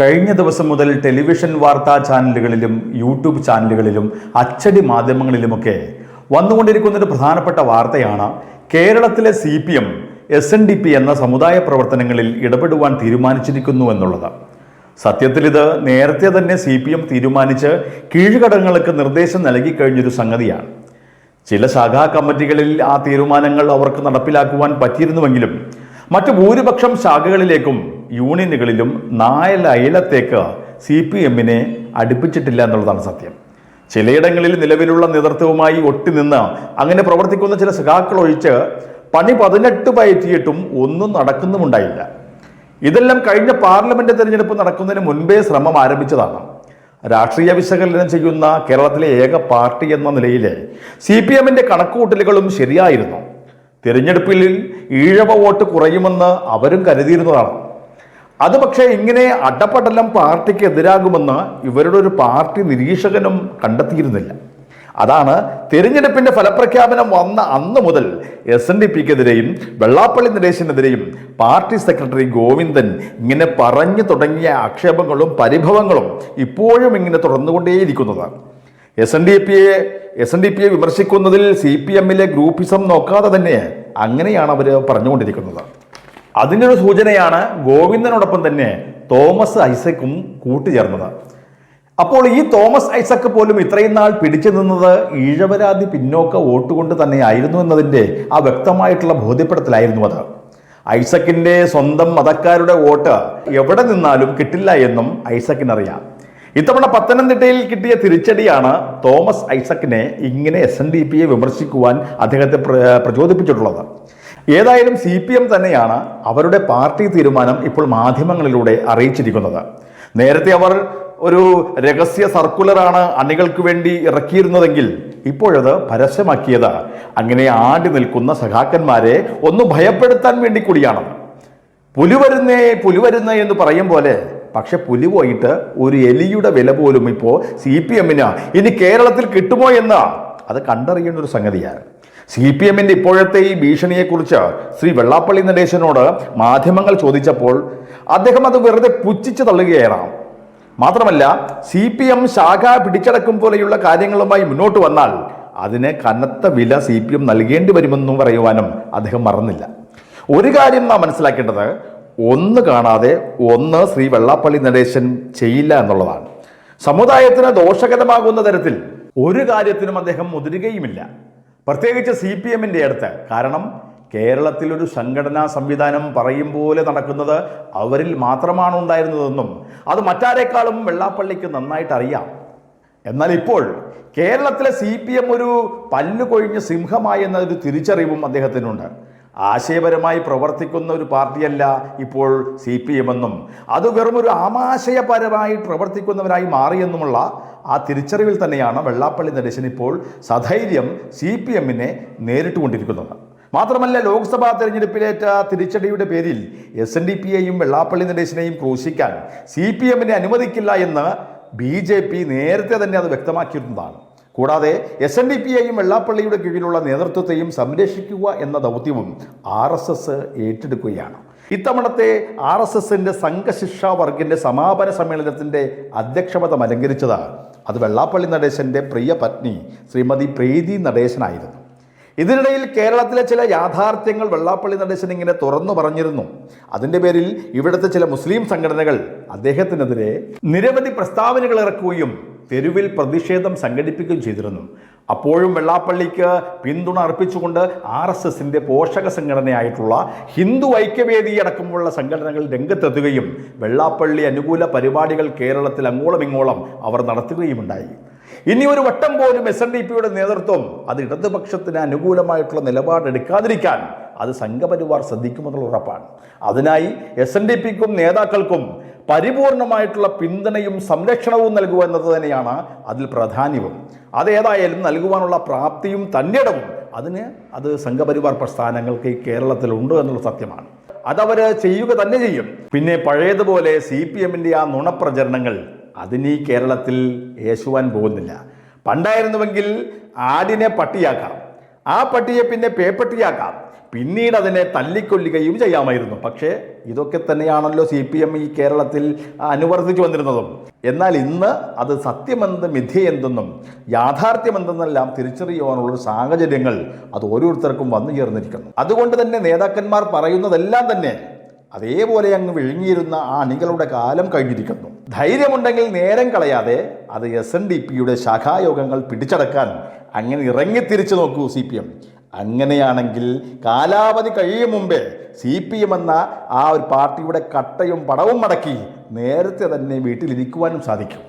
കഴിഞ്ഞ ദിവസം മുതൽ ടെലിവിഷൻ വാർത്താ ചാനലുകളിലും യൂട്യൂബ് ചാനലുകളിലും അച്ചടി മാധ്യമങ്ങളിലുമൊക്കെ വന്നുകൊണ്ടിരിക്കുന്ന ഒരു പ്രധാനപ്പെട്ട വാർത്തയാണ് കേരളത്തിലെ C P M S N D P എന്ന സമുദായ പ്രവർത്തനങ്ങളിൽ ഇടപെടുവാൻ തീരുമാനിച്ചിരിക്കുന്നു എന്നുള്ളത്. സത്യത്തിൽ ഇത് നേരത്തെ തന്നെ സി പി എം തീരുമാനിച്ച് കീഴ്ഘടകങ്ങൾക്ക് നിർദ്ദേശം നൽകി കഴിഞ്ഞൊരു സംഗതിയാണ്. ചില ശാഖാ കമ്മിറ്റികളിൽ ആ തീരുമാനങ്ങൾ അവർക്ക് നടപ്പിലാക്കുവാൻ പറ്റിയിരുന്നുവെങ്കിലും മറ്റു ഭൂരിപക്ഷം ശാഖകളിലേക്കും യൂണിയനുകളിലും നായലയലത്തേക്ക് സി പി എമ്മിനെ അടുപ്പിച്ചിട്ടില്ല എന്നുള്ളതാണ് സത്യം. ചിലയിടങ്ങളിൽ നിലവിലുള്ള നേതൃത്വവുമായി ഒട്ടിനിന്ന് അങ്ങനെ പ്രവർത്തിക്കുന്ന ചില സഖാക്കൾ ഒഴിച്ച് പണി പതിനെട്ട് പയറ്റിയിട്ടും ഒന്നും നടക്കുന്നുമുണ്ടായില്ല. ഇതെല്ലാം കഴിഞ്ഞ പാർലമെന്റ് തെരഞ്ഞെടുപ്പ് നടക്കുന്നതിന് മുൻപേ ശ്രമം ആരംഭിച്ചതാണ്. രാഷ്ട്രീയ വിശകലനം ചെയ്യുന്ന കേരളത്തിലെ ഏക പാർട്ടി എന്ന നിലയിൽ സി പി എമ്മിന്റെ കണക്കുകൂട്ടലുകളും ശരിയായിരുന്നു. തിരഞ്ഞെടുപ്പിൽ ഈഴവ വോട്ട് കുറയുമെന്ന് അവരും കരുതിയിരുന്നതാണ്. അത് പക്ഷേ ഇങ്ങനെ അടപടലം പാർട്ടിക്ക് എതിരാകുമെന്ന് ഇവരുടെ ഒരു പാർട്ടി നിരീക്ഷകനും കണ്ടെത്തിയിരുന്നില്ല. അതാണ് തിരഞ്ഞെടുപ്പിന്റെ ഫലപ്രഖ്യാപനം വന്ന അന്ന് മുതൽ എസ് എൻ ഡി പിക്കെതിരെയും വെള്ളാപ്പള്ളി നടേശനെതിരെയും പാർട്ടി സെക്രട്ടറി ഗോവിന്ദൻ ഇങ്ങനെ പറഞ്ഞു തുടങ്ങിയ ആക്ഷേപങ്ങളും പരിഭവങ്ങളും ഇപ്പോഴും ഇങ്ങനെ തുടർന്നുകൊണ്ടേയിരിക്കുന്നത് എസ് എൻ ഡി പിയെ എസ് എൻ ഡി പിയെ വിമർശിക്കുന്നതിൽ സി പി എമ്മിലെ ഗ്രൂപ്പിസം നോക്കാതെ തന്നെ അങ്ങനെയാണ് അവർ പറഞ്ഞുകൊണ്ടിരിക്കുന്നത്. അതിനൊരു സൂചനയാണ് ഗോവിന്ദനോടൊപ്പം തന്നെ തോമസ് ഐസക്കും കൂട്ടുചേർന്നത്. അപ്പോൾ ഈ തോമസ് ഐസക്ക് പോലും ഇത്രയും നാൾ പിടിച്ചു നിന്നത് ഈഴവരാതി പിന്നോക്ക വോട്ടുകൊണ്ട് തന്നെയായിരുന്നു എന്നതിന്റെ ആ വ്യക്തമായിട്ടുള്ള ബോധ്യപ്പെടുത്തലായിരുന്നു അത്. ഐസക്കിന്റെ സ്വന്തം മതക്കാരുടെ വോട്ട് എവിടെ നിന്നാലും കിട്ടില്ല എന്നും ഐസക്കിനറിയാം. ഇത്തവണ പത്തനംതിട്ടയിൽ കിട്ടിയ തിരിച്ചടിയാണ് തോമസ് ഐസക്കിനെ ഇങ്ങനെ എസ് എൻ ഡി പിയെ വിമർശിക്കുവാൻ അദ്ദേഹത്തെ പ്ര- പ്രചോദിപ്പിച്ചിട്ടുള്ളത്. ഏതായാലും സി പി എം തന്നെയാണ് അവരുടെ പാർട്ടി തീരുമാനം ഇപ്പോൾ മാധ്യമങ്ങളിലൂടെ അറിയിച്ചിരിക്കുന്നത്. നേരത്തെ അവർ ഒരു രഹസ്യ സർക്കുലറാണ് അണികൾക്ക് വേണ്ടി ഇറക്കിയിരുന്നതെങ്കിൽ ഇപ്പോഴത് പരസ്യമാക്കിയത്. അങ്ങനെ ആടി നിൽക്കുന്ന സഖാക്കന്മാരെ ഒന്ന് ഭയപ്പെടുത്താൻ വേണ്ടി കൂടിയാണ്. പുലിവരുന്നേ വരുന്നേ പുലി വരുന്നേ എന്ന് പറയും പോലെ പക്ഷെ പുലി പോയിട്ട് ഒരു എലിയുടെ വില പോലും ഇപ്പോൾ സി പി എമ്മിന് ഇനി കേരളത്തിൽ കിട്ടുമോ എന്ന് അത് കണ്ടറിയേണ്ട ഒരു സംഗതിയാണ്. സി പി എമ്മിന്റെ ഇപ്പോഴത്തെ ഈ ഭീഷണിയെക്കുറിച്ച് ശ്രീ വെള്ളാപ്പള്ളി നടേശനോട് മാധ്യമങ്ങൾ ചോദിച്ചപ്പോൾ അദ്ദേഹം അത് വെറുതെ പുച്ഛിച്ചു തള്ളുകയാണ് മാത്രമല്ല സി പി എം ശാഖ പിടിച്ചടക്കും പോലെയുള്ള കാര്യങ്ങളുമായി മുന്നോട്ട് വന്നാൽ അതിന് കനത്ത വില സി പി എം നൽകേണ്ടി വരുമെന്നും പറയുവാനും അദ്ദേഹം മറന്നില്ല. ഒരു കാര്യം നാം മനസ്സിലാക്കേണ്ടത് ഒന്ന് കാണാതെ ഒന്ന് ശ്രീ വെള്ളാപ്പള്ളി നടേശൻ ചെയ്യില്ല എന്നുള്ളതാണ്. സമുദായത്തിന് ദോഷകരമാകുന്ന തരത്തിൽ ഒരു കാര്യത്തിനും അദ്ദേഹം മുതിരുകയുമില്ല. പ്രത്യേകിച്ച് സി പി എമ്മിന്റെ അടുത്ത്. കാരണം കേരളത്തിലൊരു സംഘടനാ സംവിധാനം പറയും പോലെ നടക്കുന്നത് അവരിൽ മാത്രമാണ് ഉണ്ടായിരുന്നതെന്നും അത് മറ്റാരേക്കാളും വെള്ളാപ്പള്ളിക്ക് നന്നായിട്ട് അറിയാം എന്നാൽ ഇപ്പോൾ കേരളത്തിലെ സി പി എം ഒരു സിംഹമായി എന്നൊരു തിരിച്ചറിവും അദ്ദേഹത്തിനുണ്ട്. ആശയപരമായി പ്രവർത്തിക്കുന്ന ഒരു പാർട്ടിയല്ല ഇപ്പോൾ സി പി എം എന്നും അത് വെറും ഒരു ആമാശയപരമായി പ്രവർത്തിക്കുന്നവരായി മാറിയെന്നുമുള്ള ആ തിരിച്ചറിവിൽ തന്നെയാണ് വെള്ളാപ്പള്ളി നടേശൻ ഇപ്പോൾ സധൈര്യം സി പി എമ്മിനെ നേരിട്ടുകൊണ്ടിരിക്കുന്നത്. മാത്രമല്ല ലോക്സഭാ തെരഞ്ഞെടുപ്പിലേറ്റ തിരിച്ചടിയുടെ പേരിൽ എസ് എൻ ഡി പിയെയും വെള്ളാപ്പള്ളി നടേശനെയും ക്രൂശിക്കാൻ സി പി എമ്മിനെ അനുവദിക്കില്ല എന്ന് ബി ജെ പി നേരത്തെ തന്നെ അത് വ്യക്തമാക്കിയിരുന്നതാണ്. കൂടാതെ എസ് എൻ ഡി പിയെയും വെള്ളാപ്പള്ളിയുടെ കീഴിലുള്ള നേതൃത്വത്തെയും സംരക്ഷിക്കുക എന്ന ദൗത്യവും ആർ എസ് എസ് ഏറ്റെടുക്കുകയാണ്. ഇത്തവണത്തെ ആർ എസ് എസിന്റെ സംഘശിക്ഷാ വർഗിന്റെ സമാപന സമ്മേളനത്തിന്റെ അധ്യക്ഷപദം അലങ്കരിച്ചത് അത് വെള്ളാപ്പള്ളി നടേശന്റെ പ്രിയ പത്നി ശ്രീമതി പ്രീതി നടേശനായിരുന്നു. ഇതിനിടയിൽ കേരളത്തിലെ ചില യാഥാർത്ഥ്യങ്ങൾ വെള്ളാപ്പള്ളി നടേശൻ ഇങ്ങനെ തുറന്നു പറഞ്ഞിരുന്നു. അതിന്റെ പേരിൽ ഇവിടുത്തെ ചില മുസ്ലിം സംഘടനകൾ അദ്ദേഹത്തിനെതിരെ നിരവധി പ്രസ്താവനകൾ ഇറക്കുകയും തെരുവിൽ പ്രതിഷേധം സംഘടിപ്പിക്കുകയും ചെയ്തിരുന്നു. അപ്പോഴും വെള്ളാപ്പള്ളിക്ക് പിന്തുണ അർപ്പിച്ചുകൊണ്ട് ആർ എസ് എസിന്റെ പോഷക സംഘടനയായിട്ടുള്ള ഹിന്ദു ഐക്യവേദി അടക്കമുള്ള സംഘടനകൾ രംഗത്തെത്തുകയും വെള്ളാപ്പള്ളി അനുകൂല പരിപാടികൾ കേരളത്തിൽ അങ്ങോളം ഇങ്ങോളം അവർ നടത്തുകയുമുണ്ടായി. ഇനി ഒരു വട്ടം പോലും എസ് എൻ ഡി പിയുടെ നേതൃത്വം അത് ഇടതുപക്ഷത്തിന് അനുകൂലമായിട്ടുള്ള നിലപാടെടുക്കാതിരിക്കാൻ അത് സംഘപരിവാർ ശ്രദ്ധിക്കുമെന്നുള്ള ഉറപ്പാണ്. അതിനായി എസ് എൻ ഡി പിക്കും നേതാക്കൾക്കും പരിപൂർണമായിട്ടുള്ള പിന്തുണയും സംരക്ഷണവും നൽകുക എന്നത് തന്നെയാണ് അതിൽ പ്രാധാന്യവും. അതേതായാലും നൽകുവാനുള്ള പ്രാപ്തിയും തന്നിടവും അതിന് അത് സംഘപരിവാർ പ്രസ്ഥാനങ്ങൾക്ക് കേരളത്തിലുണ്ട് എന്നുള്ള സത്യമാണ്. അതവർ ചെയ്യുക തന്നെ ചെയ്യും. പിന്നെ പഴയതുപോലെ സി പി എമ്മിന്റെ ആ നുണപ്രചരണങ്ങൾ അതിനീ കേരളത്തിൽ യേശുവാൻ പോകുന്നില്ല. പണ്ടായിരുന്നുവെങ്കിൽ ആടിനെ പട്ടിയാക്കാം. ആ പട്ടിയെ പിന്നെ പേപ്പട്ടിയാക്കാം. പിന്നീട് അതിനെ തല്ലിക്കൊല്ലുകയും ചെയ്യാമായിരുന്നു. പക്ഷേ ഇതൊക്കെ തന്നെയാണല്ലോ സി പി എം ഈ കേരളത്തിൽ അനുവർത്തിച്ചു വന്നിരുന്നതും. എന്നാൽ ഇന്ന് അത് സത്യമെന്ത് മിഥ്യയെന്തെന്നും യാഥാർത്ഥ്യമെന്തെന്നെല്ലാം തിരിച്ചറിയുവാനുള്ള സാഹചര്യങ്ങൾ അത് ഓരോരുത്തർക്കും വന്നു ചേർന്നിരിക്കുന്നു. അതുകൊണ്ട് തന്നെ നേതാക്കന്മാർ പറയുന്നതെല്ലാം തന്നെ അതേപോലെ അങ്ങ് വിഴുങ്ങിയിരുന്ന ആ അണികളുടെ കാലം കഴിഞ്ഞിരിക്കുന്നു. ധൈര്യമുണ്ടെങ്കിൽ നേരം കളയാതെ അത് എസ് എൻ ഡി പിയുടെ ശാഖായോഗങ്ങൾ പിടിച്ചടക്കാൻ അങ്ങനെ ഇറങ്ങി തിരിച്ചു നോക്കൂ സി പി എം അങ്ങനെയാണെങ്കിൽ കാലാവധി കഴിയും മുമ്പേ സി പി എം എന്ന ആ ഒരു പാർട്ടിയുടെ കട്ടയും പടവും മടക്കി നേരത്തെ തന്നെ വീട്ടിലിരിക്കുവാനും സാധിക്കും.